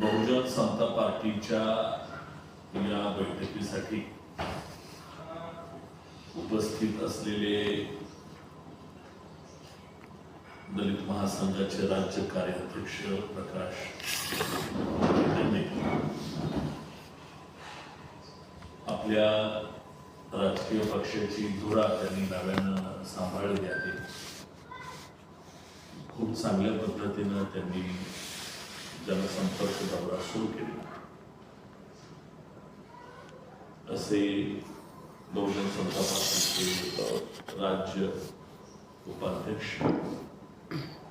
बहुजन समता पार्टीच्या या बैठकीसाठी उपस्थित असलेले दलित महासंघाचे राज्य कार्याध्यक्ष प्रकाश आपल्या राजकीय पक्षाची धुरा त्यांनी नव्यानं सांभाळली आहे. खूप चांगल्या पद्धतीनं त्यांनी जनसंपर्क दौरा सुरू केला. असे बहुजन समता पार्टीचे अ, राज्य उपाध्यक्ष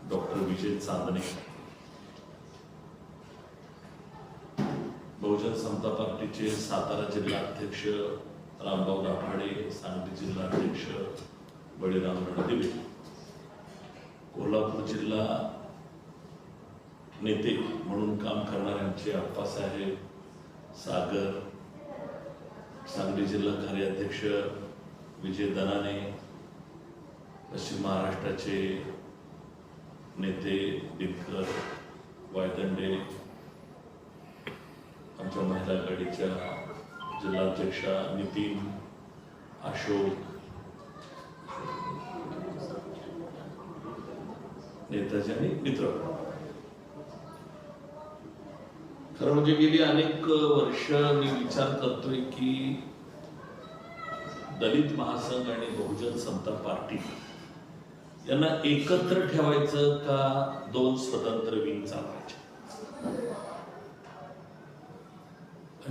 डॉक्टर विजय चांदणे. बहुजन समता पार्टीचे सातारा जिल्हाध्यक्ष रामभाऊ दाभाडे सांगली जिल्हाध्यक्ष बळीराम रणदिवे. कोल्हापूर जिल्हा नेते म्हणून काम करणाऱ्यांचे अप्पासाहेब सागर सांगली जिल्हा कार्याध्यक्ष विजय दनाने पश्चिम महाराष्ट्राचे नेते दिनकर वायदंडे आमच्या महिला आघाडीच्या जिल्हाध्यक्षा नितीन अशोक नेताजी आणि मित्र. खरं म्हणजे गेली अनेक वर्ष मी विचार करतोय की दलित महासंघ आणि बहुजन समता पार्टी यांना एकत्र ठेवायचं का दोन स्वतंत्र विंग चालवायचे?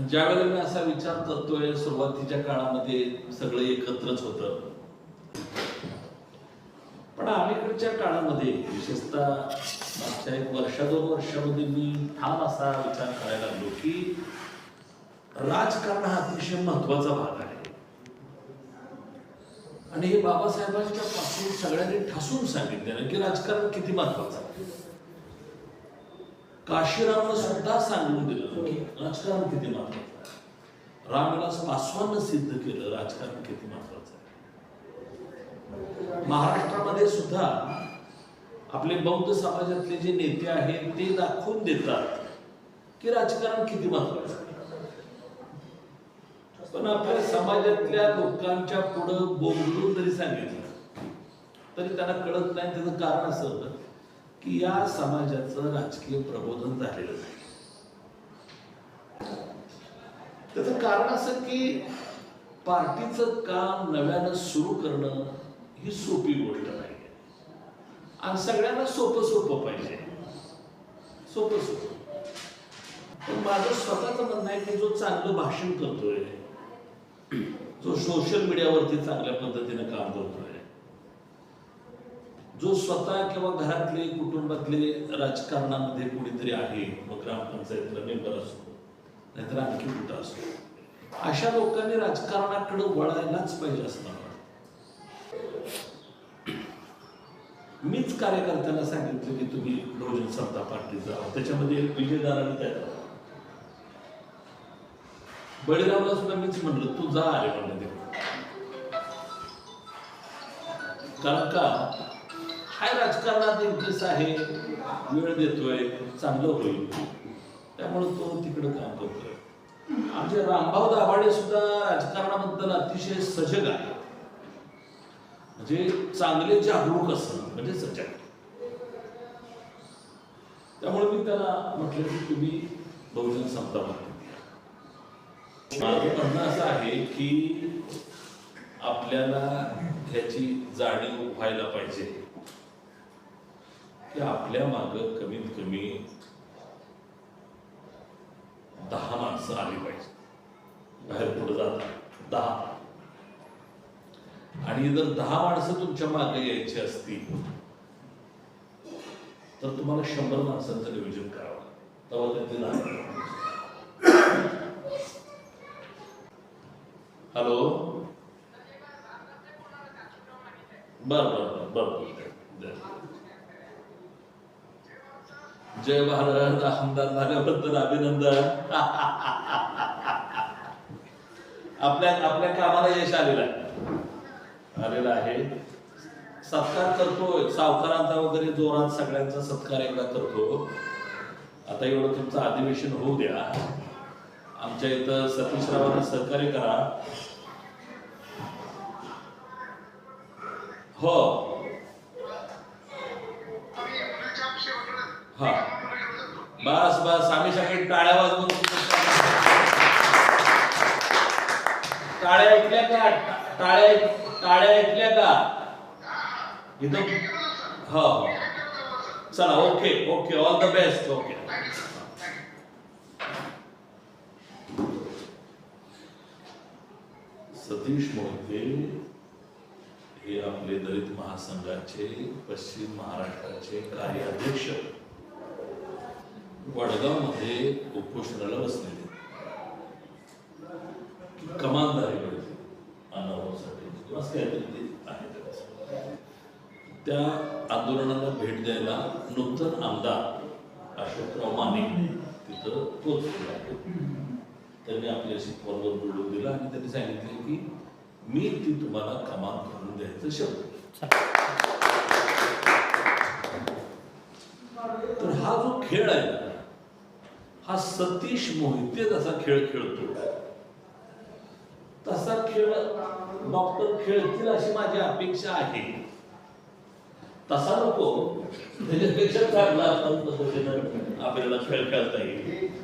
ज्या वेळेला मी असा विचार करतोय सुरुवातीच्या काळामध्ये सगळं एकत्रच होतं. पण अलीकडच्या काळामध्ये विशेषतः मागच्या एक वर्ष दोन वर्षामध्ये मी ठाम असा विचार करायला लागलो की राजकारण हा अतिशय महत्त्वाचा भाग आहे. आणि हे बाबासाहेबांच्या पासून सगळ्यांनी ठासून सांगितलं की राजकारण किती महत्वाचं आहे. काशीरामनं सुद्धा सांगून दिलं की राजकारण किती महत्वाचं आहे. रामविलास पासवान सिद्ध केलं राजकारण किती महत्वाचं आहे. महाराष्ट्रामध्ये सुद्धा आपले बौद्ध समाजातले जे नेते आहेत ते दाखवून देतात की राजकारण किती महत्वाचं पण आपल्या समाजातल्या लोकांच्या पुढं बोलून जरी सांगितलं तरी त्यांना कळत नाही त्याचं कारण असं होतं की या समाजाचं राजकीय प्रबोधन झालेलं नाही. त्याचं कारण असं की पार्टीचं काम नव्यानं सुरू करणं ही सोपी गोष्ट नाही. आणि सगळ्यांना सोपं सोपं पाहिजे. सोपं सोपं. पण माझं स्वतःचं म्हणणं आहे की जो चांगलं भाषण करतोय जो सोशल मीडियावरती चांगल्या पद्धतीने काम करतोय जो स्वतः किंवा घरातले कुटुंबातले राजकारणामध्ये कुणीतरी आहे मग ग्रामपंचायतीला मेंबर असतो नाहीतर आणखी कुठं असतो. अशा लोकांनी राजकारणाकडे वळायलाच पाहिजे असं मला वाटतं. मीच कार्यकर्त्यांना सांगितलं की तुम्ही बहुजन समता पार्टी जा त्याच्यामध्ये विजयदाराने काय करावं? बळीरामला सुद्धा मीच म्हणलं तू जा आले म्हणलं ते. कारण का? हाय राजकारणात इंटरेस्ट आहे वेळ देतोय चांगलं होईल. त्यामुळे तो तिकडं काम करतोय. आमचे रामभाऊ दाभाडे सुद्धा राजकारणाबद्दल अतिशय सजग आहे म्हणजे चांगले जागरूक असणं म्हणजे सजग त्यामुळे मी त्याला म्हटलं की तुम्ही बहुजन समता माझं म्हणणं असं आहे की आपल्याला ह्याची जाणीव व्हायला पाहिजे. की आपल्या माग कमीत कमी दहा माणसं आली पाहिजे. बाहेर पुढे जातात दहा. आणि जर दहा माणसं तुमच्या मागे यायची असतील तर तुम्हाला शंभर माणसांचं नियोजन करावं तेव्हा त्यांचे हॅलो? बर बर बर बर बर. जय भारत आमदार झाल्याबद्दल अभिनंदन. आपल्या आपल्या कामाला यश आलेलं आहे. आलेला आहे. सत्कार करतो सावकारांचा वगैरे जोरात सगळ्यांचा सत्कार एकदा करतो. आता एवढं तुमचं अधिवेशन होऊ द्या. आमच्या इथं सतीशरावांना सहकार्य करा. हो. हा. बस बस. आम्ही सगळे टाळ्या वाजवून टाळ्या ऐकल्या का? टाळ्या टाळ्या ऐकल्या का? इथं हो, हो. चला okay okay all the best okay Satish Mohite हे आपले दलित महासंघाचे पश्चिम महाराष्ट्राचे कार्याध्यक्ष. वडगावमध्ये उपोषणाला बसलेले. कमालदार मिळते अनावसाठी असं काहीतरी ते आहे त्याचं. त्या आंदोलनाला भेट द्यायला नूतन आमदार अशोकराव माने तिथं पोहोचले आहेत. त्यांनी आपल्याशी फोनवर बोलून दिला आणि त्यांनी सांगितले की मी ती तुम्हाला कमान करून द्यायचं शब्द. तर हा जो खेळ आहे हा सतीश मोहिते जसा खेळ खेळतो. तसा खेळ डॉक्टर खेळतील अशी माझी अपेक्षा आहे. तसा नको. त्याच्यापेक्षा चांगला आपण पद्धतीनं आपल्याला खेळ खेळता येईल.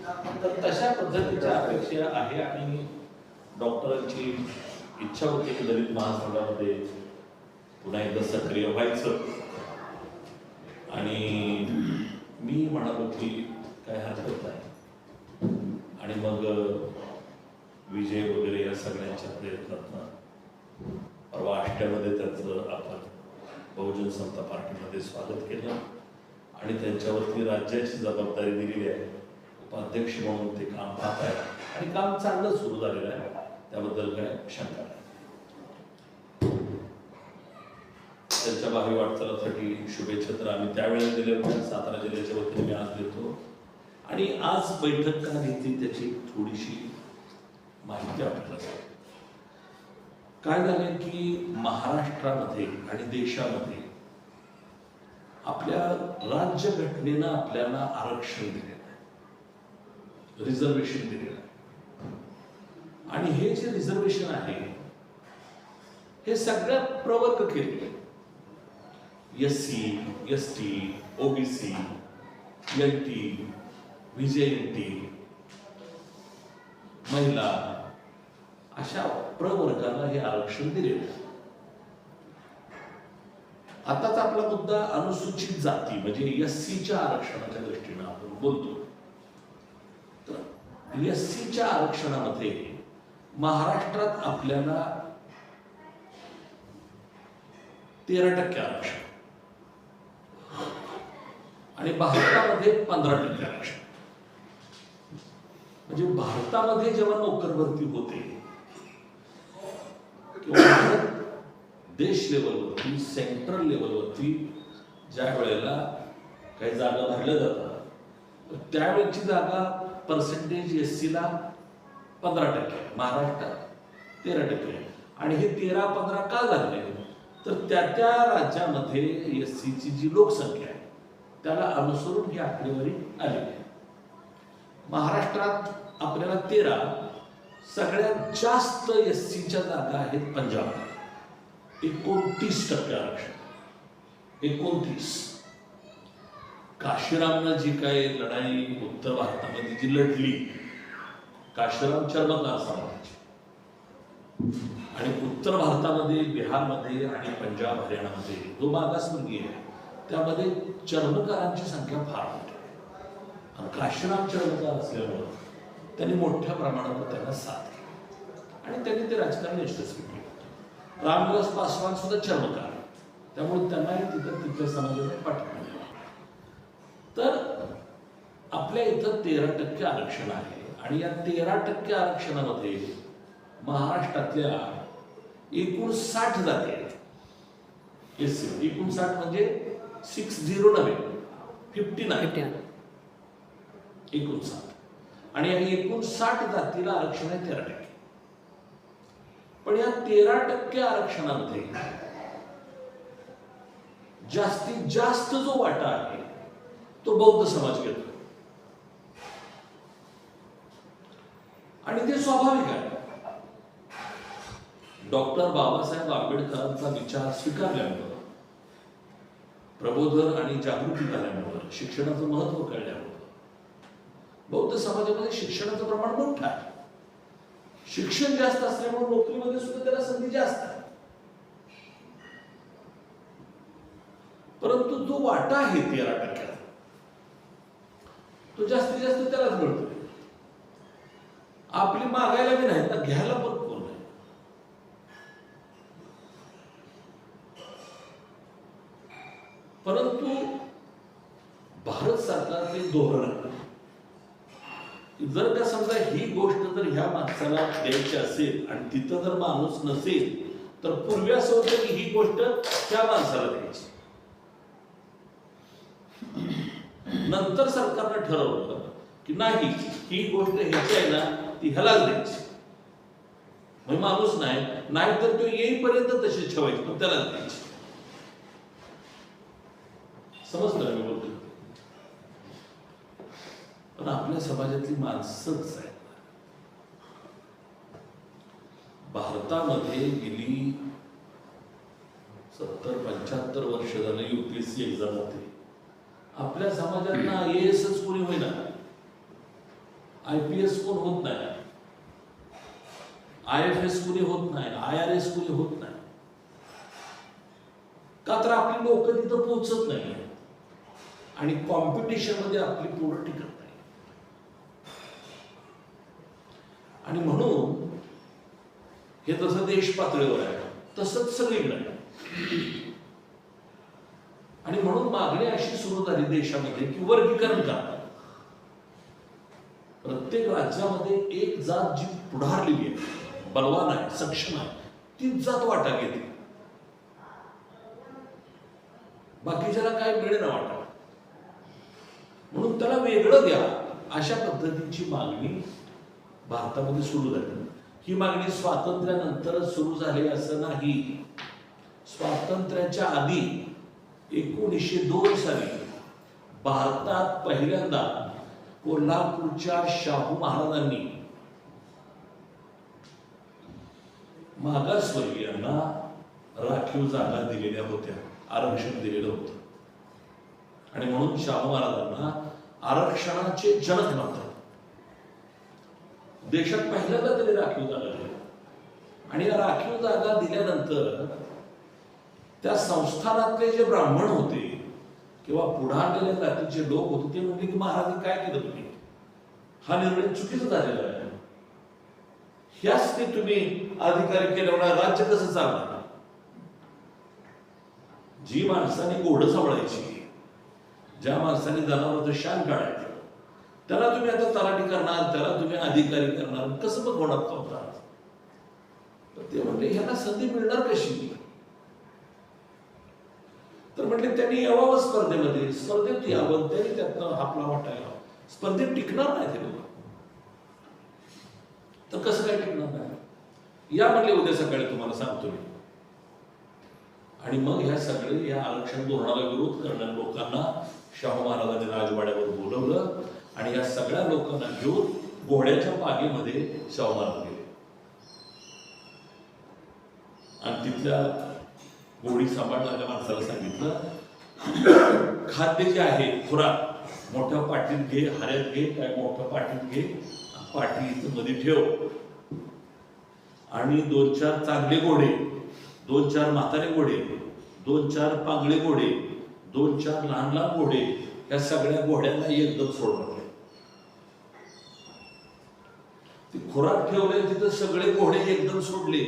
तर तशा पद्धतीच्या अपेक्षा आहे आणि डॉक्टरांची इच्छा होती की दलित महासंघामध्ये पुन्हा एकदा सक्रिय व्हायचं. आणि मी म्हणालो की काय हरकत नाही. आणि मग विजय वगैरे या सगळ्यांच्या प्रयत्नात परवा आष्ट्यामध्ये त्याचं आपण बहुजन समता पार्टीमध्ये स्वागत केलं आणि त्यांच्यावरती राज्याची जबाबदारी दिलेली आहे. उपाध्यक्ष म्हणून ते काम पाहत आहे आणि काम चांगलं सुरू झालेलं आहे. त्याबद्दल काय शंका नाही. त्यांच्या भावी वाटचालासाठी शुभेच्छा तर आम्ही त्यावेळेला दिल्या होत्या. सातारा जिल्ह्याच्या वतीने मी आज देतो. आणि आज बैठक का घेतली त्याची थोडीशी माहिती आपल्याला काय झाले की महाराष्ट्रामध्ये आणि देशामध्ये आपल्या राज्यघटनेनं आपल्याला आरक्षण दिलेलं आहे. रिझर्वेशन दिलेलं आहे. आणि हे जे रिझर्वेशन आहे हे सगळ्यात प्रवर्ग केले आहे. S C S T OBC N T VJNT महिला अशा प्रवर्गाला हे आरक्षण दिलेलं आहे. आताच आपला मुद्दा अनुसूचित जाती म्हणजे एस सीच्या आरक्षणाच्या दृष्टीनं आपण बोलतो. तर एस सीच्या आरक्षणामध्ये महाराष्ट्रात आपल्याला तेरा टक्के आरक्षण. आणि भारतामध्ये पंधरा टक्के आरक्षण. म्हणजे भारतामध्ये जेव्हा नोकर भरती होते किंवा देश लेवलवरती सेंट्रल लेवलवरती ज्या वेळेला काही जागा भरल्या जातात तर त्यावेळेची जागा पर्सेंटेज एस सीला पंधरा टक्के आहे. महाराष्ट्रात तेरा टक्के आहे. आणि हे तेरा पंधरा का झाले तर त्या त्या राज्यामध्ये एस सीची जी लोकसंख्या आहे त्याला अनुसरून ही आकडेवारी आलेली आहे महाराष्ट्रात आपल्याला तेरा सगळ्यात जास्त एस सीच्या जागा आहेत पंजाब. एकोणतीस टक्के आरक्षण. एकोणतीस. काशीरामनं जी काही लढाई उत्तर भारतामध्ये जी लढली काशीराम चर्मकार समाजाची आणि उत्तर भारतामध्ये बिहारमध्ये आणि पंजाब हरियाणामध्ये जो मागासवर्गीय आहे त्यामध्ये चर्मकारांची संख्या फार मोठी आहे. आणि काशीराम चर्मकार असल्यामुळं त्यांनी मोठ्या प्रमाणावर त्यांना साथ दिली. आणि त्यांनी ते राजकारण यशस्वी केलं. रामविलास पासवान सुद्धा चर्मकार. त्यामुळे त्यांनाही तिथं तिथल्या समाजाने पाठिंबा दिला तर आपल्या इथं तेरा टक्के आरक्षण आहे. आणि या तेरा टक्के आरक्षणामध्ये महाराष्ट्रातल्या एकूण साठ जाती आहेत. एस सी एकूण साठ म्हणजे सिक्स झिरो नव्हे फिफ्टी नाईन. एकूण साठ आणि एकूण साठ जातीला आरक्षण आहे तेरा टक्के. पण या तेरा टक्के आरक्षणामध्ये जास्तीत जास्त जो वाटा आहे तो बौद्ध समाज घेतो. आणि ते स्वाभाविक आहे. डॉक्टर बाबासाहेब आंबेडकरांचा विचार स्वीकारल्यामुळं प्रबोधन आणि जागृती झाल्यामुळं शिक्षणाचं महत्त्व कळल्यामुळं बौद्ध समाजामध्ये शिक्षणाचं प्रमाण मोठं आहे. शिक्षण जास्त असल्यामुळे नोकरीमध्ये सुद्धा त्याला संधी जास्त आहे. परंतु जो वाटा आहे तेरा टक्क्याचा तो जास्तीत जास्त त्यालाच मिळतो. आपली मागायला बी नाही ना घ्यायला पण कोण नाही? परंतु भारत सरकारचे धोरण आहे. जर का समजा ही गोष्ट जर ह्या माणसाला द्यायची असेल आणि तिथं जर माणूस नसेल तर पूर्वी असं होतं की ही गोष्ट त्या माणसाला द्यायची. नंतर सरकारनं ठरवलं की नाही ही गोष्ट ह्याची आहे ना ती ह्यालाच द्यायची. म्हणजे माणूस नाही नाही तर तो येईपर्यंत तशी ठेवायची पण त्यालाच द्यायची. समजलं मी बोलतो पण आपल्या समाजातली माणसंच आहेत. भारतामध्ये गेली सत्तर पंच्याहत्तर वर्ष झालं युपीएससी एक्झाम होते. आपल्या समाजातनं आय एसच कोणी होईना. आय पी एस कोण होत नाही. आय एफ एस कोणी होत नाही. आय आर एस कोणी होत नाही. का तर आपली लोक तिथं पोहोचत नाही आणि कॉम्पिटिशनमध्ये आपली पोरं टिकत नाही आणि म्हणून हे जसं देश पातळीवर आहे. तसंच सगळीकडे आहे. आणि म्हणून मागणी अशी सुरू झाली देशामध्ये की वर्गीकरण करा. प्रत्येक राज्यामध्ये एक जात जी पुढारलेली आहे बलवान आहे सक्षम आहे तीच जात वाटा घेते. बाकीच्याला काय मिळेना वाटा. म्हणून त्याला वेगळं द्या अशा पद्धतीची मागणी भारतामध्ये सुरू झाली. ही मागणी स्वातंत्र्यानंतरच सुरू झाली असं नाही. स्वातंत्र्याच्या आधी एकोणीसशे दोन साली भारतात पहिल्यांदा कोल्हापूरच्या शाहू महाराजांनी मागासवर्गीयांना राखीव जागा दिलेल्या होत्या आरक्षण दिलेलं होतं. आणि म्हणून शाहू महाराजांना आरक्षणाचे जनक म्हणतात देशात पहिल्यांदा तरी राखीव जागा दिली. आणि या राखीव जागा दिल्यानंतर त्या संस्थानातले जे ब्राह्मण होते किंवा पुढारलेल्या जातीचे लोक होते ते म्हणले की महाराज काय केलं तुम्ही? हा निर्णय चुकीचा झालेला आहे. ह्याच ते तुम्ही अधिकारी केल्यामुळे राज्य कसं चालणार? जी माणसाने घोडं सांभाळायची ज्या माणसाने जनावरचं शान काढायचं त्याला तुम्ही आता तलाठी करणार त्याला तुम्ही अधिकारी करणार कसं मग होणार होता ते म्हणले ह्याला संधी मिळणार कशी? तर म्हटले त्यांनी यावावं स्पर्धेमध्ये. स्पर्धेत यावं. त्यांनी त्यातनं आपला वाटायला. स्पर्धेत टिकणार नाही ते लोक. तर कसं काय टिकणार नाही? या म्हणले उद्या सकाळी तुम्हाला सांगतो मी. आणि मग ह्या सगळे या आरक्षण धोरणाला विरोध करणाऱ्या लोकांना शाहू महाराजांनी राजवाड्यावर बोलवलं. आणि या सगळ्या लोकांना घेऊन घोड्याच्या पागेमध्ये शाहू महाराज गेले. आणि तिथल्या घोडी सांभाळणाऱ्या माणसाला सांगितलं खाद्य जे आहे खुराक मोठ्या पाटीत घे हऱ्यात घे काय मोठ्या पाटीत घे पाठी मध्ये ठेव. आणि दोन चार चांगले घोडे दोन चार म्हातारे घोडे दोन चार पांगळे घोडे दोन चार लहान लहान घोडे या सगळ्या घोड्यांना एकदम सोडलं. ते खुराक ठेवले तिथं सगळे घोडे एकदम सोडले.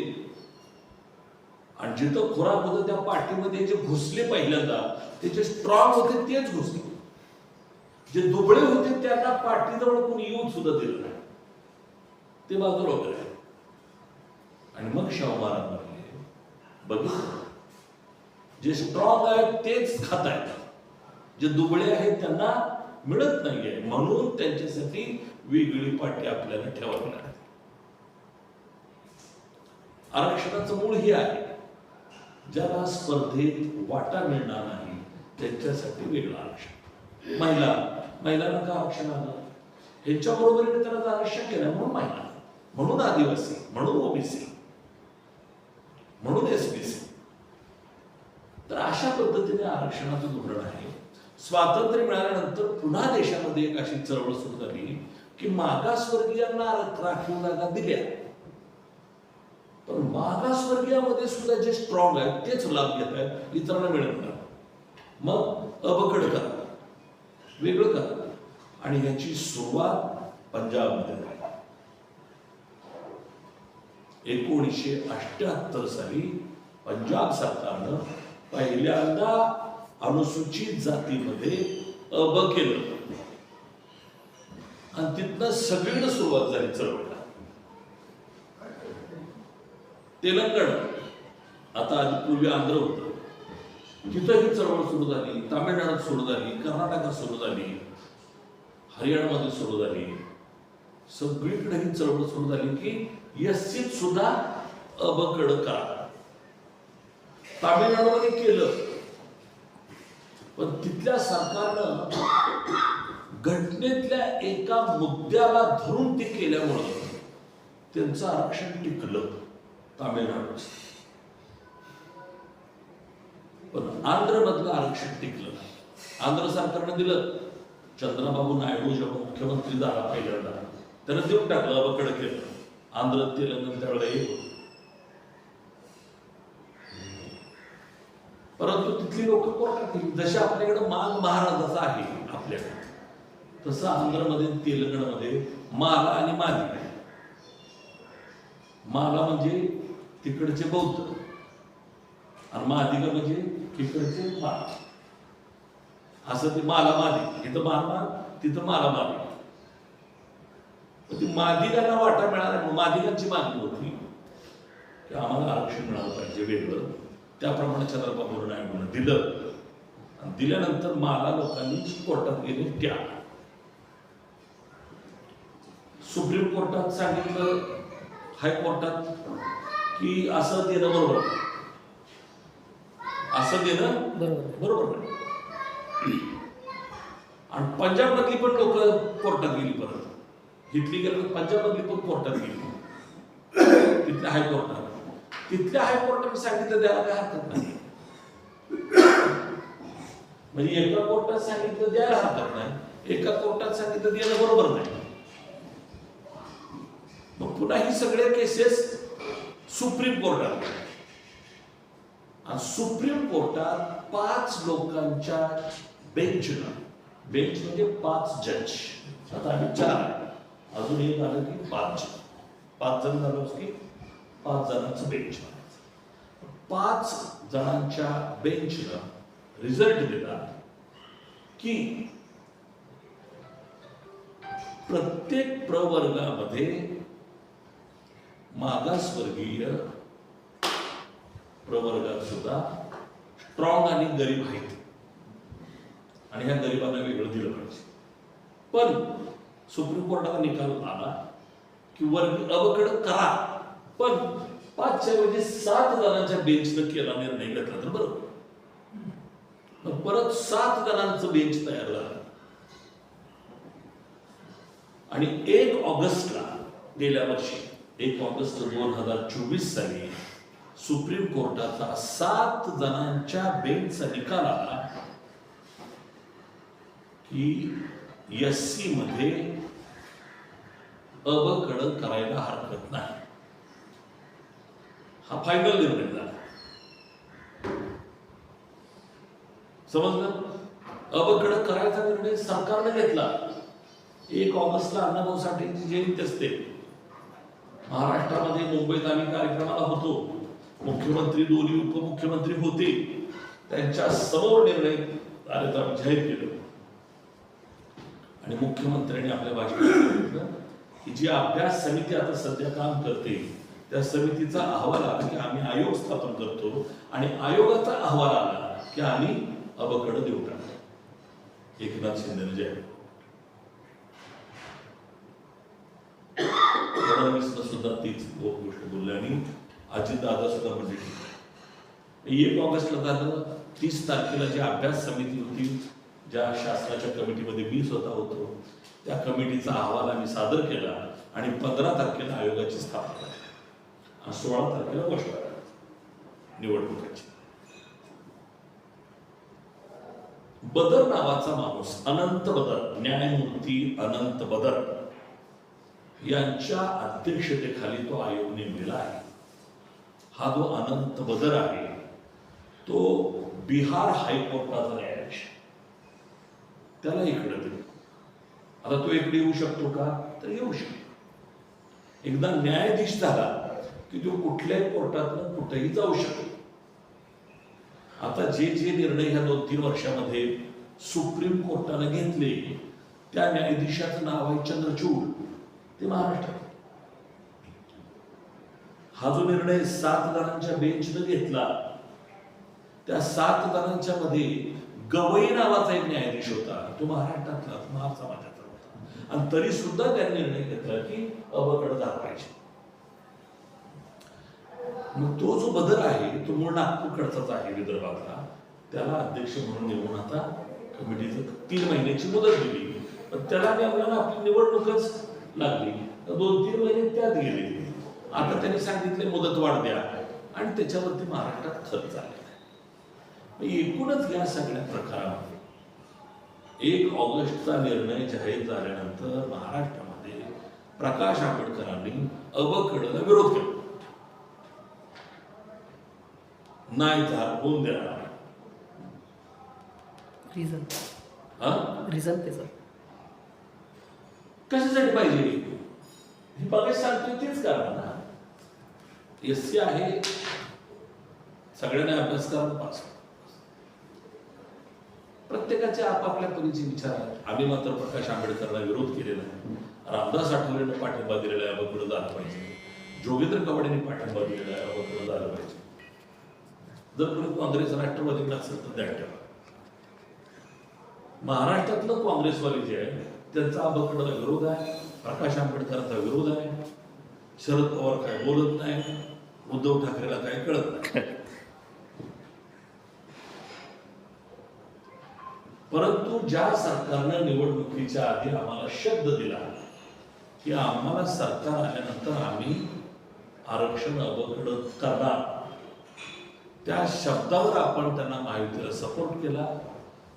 आणि जिथं खुराक होतं त्या पाठीमध्ये जे घुसले पहिल्यांदा ते जे स्ट्रॉंग होते तेच घुसले. जे दुबळे होते त्यांना पाठीजवळ कोणी येऊन सुद्धा दिलं नाही. ते बाजूला वगैरे आणि मग शाहू महाराज म्हणले बघितलं. जे स्ट्रॉंग आहेत तेच खात आहेत जे दुबळे आहेत त्यांना मिळत नाहीये. म्हणून त्यांच्यासाठी वेगळी पाठी आपल्याला ठेवावी लागते आरक्षणाचं मूळ हे आहे ज्याला स्पर्धेत वाटा मिळणार नाही त्यांच्यासाठी वेगळं आरक्षण. महिला महिलांना का आरक्षण आलं? ह्यांच्या बरोबरीने त्यांना आरक्षण केलं म्हणून महिला म्हणून आदिवासी म्हणून ओबीसी म्हणून एसबीसी. तर अशा पद्धतीने आरक्षणाचं धोरण आहे. स्वातंत्र्य मिळाल्यानंतर पुन्हा देशामध्ये एक अशी चळवळ सुरू झाली की मागासवर्गीयांना राखीव जागा दिल्या. पण मागासवर्गीयामध्ये सुद्धा जे स्ट्रॉंग आहेत तेच लाभ घेत आहेत इतरांना मिळत नाही. मग अबकड करा वेगळं करा आणि याची सुरुवात पंजाबमध्ये झाली. एकोणीसशे अठ्याहत्तर साली पंजाब सरकारनं पहिल्यांदा अनुसूचित जातीमध्ये अब केलं. आणि तिथनं सगळीकडे सुरुवात झाली चळवळीला. तेलंगण आता आधी पूर्वी आंध्र होत. तिथं ही चळवळ सुरू झाली तामिळनाडूत सुरू झाली कर्नाटकात सुरू झाली हरियाणामध्ये सुरू झाली. सगळीकडे ही चळवळ सुरू झाली की एससीत सुद्धा अबकड करा तामिळनाडूमध्ये केलं. पण तिथल्या सरकारनं घटनेतल्या एका मुद्द्याला धरून ते केल्यामुळं त्यांचं आरक्षण टिकलं तामिळनाडूच. पण आंध्रमधलं आरक्षण टिकलं नाही. आंध्र सरकारनं दिलं. चंद्रबाबू नायडू जेव्हा मुख्यमंत्री झाला पहिल्यांदा त्यानं देऊन टाकलं अबकड केलं. आंध्र तेलंगण त्यावेळेला एक परंतु तिथली लोक कोर्टात गेली जशी आपल्याकडे मान महाराजाचा आहे आपल्याकडे. तसं आंध्रमध्ये तेलंगणमध्ये माला आणि मादी आहे माला म्हणजे तिकडचे बौद्ध. आणि मादिका म्हणजे तिकडचे माल. असं ते माला मादी इथं मालमा तिथं माला मादी पण ती मादिकांना वाटा मिळाला मादिकांची मागणी होती की आम्हाला आरक्षण मिळालं पाहिजे वेगळं. त्याप्रमाणे चंद्रबाबू नायडूनं दिलं. आणि दिल्यानंतर माला लोकांनी कोर्टात गेले त्या सुप्रीम कोर्टात सांगितलं हायकोर्टात की असं देणं बरोबर. असं देणं बरोबर बरोबर नाही. आणि पंजाबमधली पण लोक कोर्टात गेली परत. घेतली गेलं पंजाबमधली पण कोर्टात गेली. तिथल्या हायकोर्टात तिथल्या हायकोर्टाने सांगितलं द्यायला काय हरकत नाही. म्हणजे एका कोर्टात सांगितलं द्यायला हरकत नाही. एका कोर्टात सांगितलं द्यायला बरोबर नाही. मग पुन्हा ही सगळ्या केसेस सुप्रीम कोर्टात आणि सुप्रीम कोर्टात पाच लोकांच्या बेंचनं बेंच म्हणजे पाच जज आता आम्ही चार अजून एक झालं की पाच जण पाच जण झालं की पाच जणांचं बेंच पाच जणांच्या बेंचनं रिझल्ट दिला की प्रत्येक प्रवर्गामध्ये मागासवर्गीय प्रवर्गात सुद्धा स्ट्रॉंग आणि गरीब आहेत. आणि ह्या गरिबांना वेगळं दिलं पाहिजे. पण सुप्रीम कोर्टाचा निकाल आला की वर्ग अवघड करा. पण पाचच्या म्हणजे ऐवजी सात जणांच्या बेंचनं केला निर्णय घेतला तर बरोबर मग परत सात जणांचं बेंच तयार झालं. आणि एक ऑगस्टला गेल्या वर्षी एक ऑगस्ट दोन हजार चोवीस साली सुप्रीम कोर्टाचा सात जणांच्या बेंचचा निकाल आला की एस सी मध्ये अबकड करायला हरकत नाही. हा फायनल निर्णय झाला. समजलं? अबकड करायचा निर्णय सरकारने घेतला. एक ऑगस्टला अण्णाभाऊ साठेंची जयंती असते. महाराष्ट्रामध्ये मुंबईत आम्ही कार्यक्रमाला होतो. मुख्यमंत्री दोन्ही उपमुख्यमंत्री होते. त्यांच्यासमोर निर्णय आले तर जाहीर केलं. आणि मुख्यमंत्र्यांनी आपल्या भाषेत की जी अभ्यास समिती आता सध्या काम करते त्या समितीचा अहवाल आला की आम्ही आयोग स्थापन करतो आणि आयोगाचा अहवाल आला की आम्ही अबकड देऊ टाकतो. एकनाथ शिंदेने जय फडणवीसनं सुद्धा तीच गोष्ट बोलली आणि अजितदादा सुद्धा म्हणजे एक ऑगस्टला झालं तीस तारखेला जी अभ्यास समिती होती ज्या शासनाच्या कमिटीमध्ये मी स्वतः होतो त्या कमिटीचा अहवाल आम्ही सादर केला आणि पंधरा तारखेला आयोगाची स्थापना झाली. आणि सोळा तारखेला गोष्ट निवडणुकाची. बदर नावाचा माणूस अनंत बदर न्यायमूर्ती अनंत बदर. यांच्या अध्यक्षतेखाली तो आयोग नेमलेला आहे. हा जो अनंत बदर आहे तो बिहार हायकोर्टाचा न्यायाधीश त्याला इकडे दे आता तो इकडे येऊ शकतो का? तर येऊ शकतो. एकदा न्यायाधीश झाला की तो कुठल्याही कोर्टातनं कुठेही जाऊ शकतो. आता जे जे निर्णय ह्या दोन तीन वर्षामध्ये सुप्रीम कोर्टाने घेतले त्या न्यायाधीशाचं नाव आहे चंद्रचूड. ते महाराष्ट्रात हा जो निर्णय सात जणांच्या बेंचनं घेतला त्या सात जणांच्या मध्ये गवई नावाचा एक न्यायाधीश होता. तो महाराष्ट्रातला महार समाजाचा होता. आणि तरी सुद्धा त्यांनी निर्णय घेतला की अबकड झाला पाहिजे. मग तो जो बदल आहे तो मूळ नागपूरकडचाच आहे विदर्भातला. त्याला अध्यक्ष म्हणून निवडून आता कमिटीचं तीन महिन्याची मुदत दिली. पण त्याला आपल्याला आपली निवडणूकच लागली. तर दोन तीन महिने त्यात गेले. आता त्यांनी सांगितले मुदत वाढ द्या. आणि त्याच्यावरती महाराष्ट्रात खर्च झालेला आहे. एकूणच या सगळ्या प्रकारामध्ये एक ऑगस्टचा निर्णय जाहीर झाल्यानंतर महाराष्ट्रामध्ये प्रकाश आंबेडकरांनी अबकडला विरोध केला. नाही झाकून देणार? रिझन हा? रिझन त्याचं. कशासाठी पाहिजे ही? बघायला सांगतोय तेच कारण ना. एस सी आहे. सगळ्यांना अभ्यास करून पास. प्रत्येकाचे आपापल्या परीचे विचार आहेत. आम्ही मात्र प्रकाश आंबेडकरला विरोध केलेला आहे. रामदास आठवलेनं पाठिंबा दिलेला आहे अबकडं झालं पाहिजे. जोगेंद्र कवाडेने पाठिंबा दिलेला आहे अबकडं झालं पाहिजे. जर कोणी काँग्रेस राष्ट्रवादीकडे असेल तर द्या ठेवा. महाराष्ट्रातलं काँग्रेसवाले जे आहे त्यांचा अबकडला विरोध आहे प्रकाश आंबेडकरांचा विरोध आहे. शरद पवार काय बोलत नाही उद्धव ठाकरेला काय कळत नाही. परंतु ज्या सरकारनं निवडणुकीच्या आधी आम्हाला शब्द दिला की आम्हाला सरकार आल्यानंतर आम्ही आरक्षण अबकड करणार. त्या शब्दावर आपण त्यांना महायुतीला सपोर्ट केला.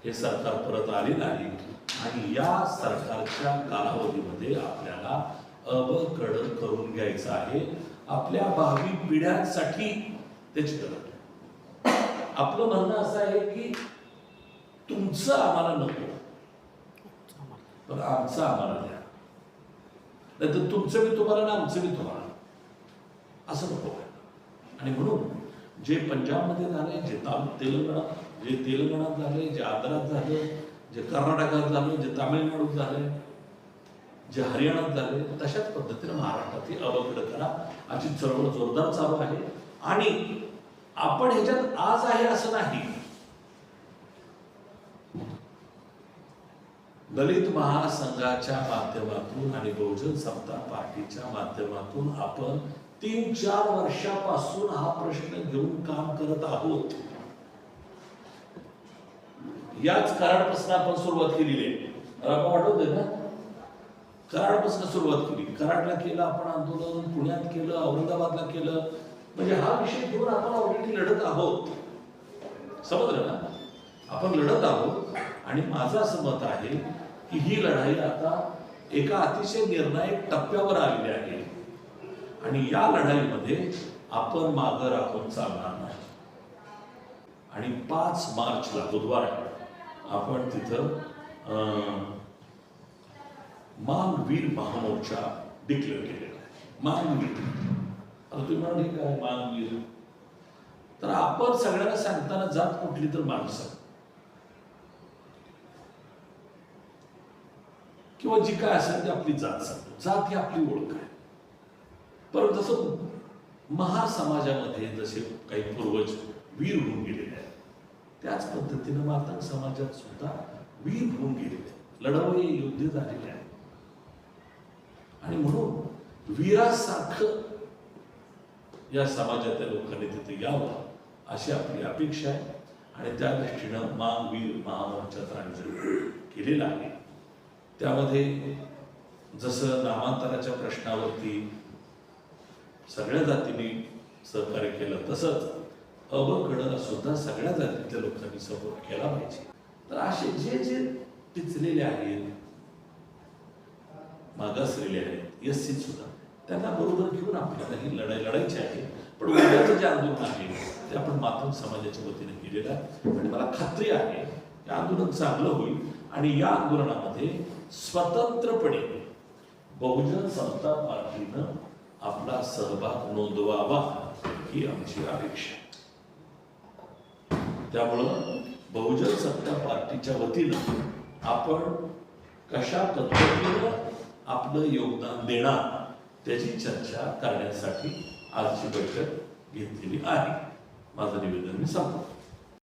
हे सरकार परत आले नाही आणि या सरकारच्या कालावधीमध्ये आपल्याला अबकड करून घ्यायचं आहे. आपल्या भावी पिढ्यांसाठी त्याची गरज आपलं म्हणणं असं आहे की तुमचं आम्हाला नको. पण आमचं आम्हाला द्या. नाही तर तुमचं मी तुम्हाला ना आमचं मी तुम्हाला. असं नको आणि म्हणून जे पंजाबमध्ये झाले जे ताम तेलंगणात जे तेलंगणात झाले जे आंध्रात झाले जे कर्नाटकात झाले जे तामिळनाडूत झाले जे हरियाणात झाले तशाच पद्धतीने महाराष्ट्रातही अवघड करा अशी चळवळ जोरदार चालू आहे. आणि आपण ह्याच्यात आज आहे असं नाही. दलित महासंघाच्या माध्यमातून आणि बहुजन समता पार्टीच्या माध्यमातून आपण तीन चार वर्षापासून हा प्रश्न घेऊन काम करत आहोत. याच कराडपासून आपण सुरुवात केलेली आहे. आपण ना? कराडपासून सुरुवात केली. कराडला केलं आपण आंदोलन पुण्यात केलं औरंगाबादला केलं. म्हणजे हा विषय घेऊन आपण ऑलरेडी लढत आहोत. समजलं ना? आपण लढत आहोत. आणि माझं असं मत आहे की ही लढाई आता एका अतिशय निर्णायक टप्प्यावर आलेली आहे. आणि या लढाईमध्ये आपण मागं राखून चालणार नाही. आणि पाच मार्चला बुधवार आहे. आपण तिथं अं, मानवीर महामोर्चा डिक्लेअर केलेला मानवीर. आता तुम्ही म्हणाल हे काय मानवीर? तर आपण सगळ्यांना सांगताना जात कुठली तर माणसं. किंवा जी काय असेल ती आपली जात सांगतो. जात ही आपली ओळख आहे. परंतु जसं महार समाजामध्ये जसे काही पूर्वज वीर होऊन गेले त्याच पद्धतीनं मातंग समाजात सुद्धा वीर होऊन गेलेले लढवई युद्ध झालेले आहे आणि म्हणून वीरासारखं या समाजातल्या लोकांनी तिथे यावं अशी आपली अपेक्षा आहे. आणि त्या दृष्टीनं मागवीर महामोर्चाचा आयोजन केलेलं आहे त्यामध्ये जसं नामांतराच्या प्रश्नावरती सगळ्या जातीने सहकार्य केलं तसंच अवकडं सुद्धा सगळ्या जातीतल्या लोकांनी सपोर्ट केला पाहिजे. तर असे जे जे पिचलेले आहेत मागासलेले आहेत एस सी सुद्धा त्यांना बरोबर घेऊन आपल्याला ही लढाई लढायची आहे. पण उद्याचं जे आंदोलन आहे ते आपण मातंग समाजाच्या वतीने केलेलं आहे. आणि मला खात्री आहे की आंदोलन चांगलं होईल. आणि या आंदोलनामध्ये स्वतंत्रपणे बहुजन समता पार्टीनं आपला सहभाग नोंदवावा ही आमची अपेक्षा आहे. त्यामुळं बहुजन सत्ता पार्टीच्या वतीनं आपण कशा पद्धतीनं आपलं योगदान देणार त्याची चर्चा करण्यासाठी आजची बैठक घेतलेली आहे. माझं निवेदन मी सांगतो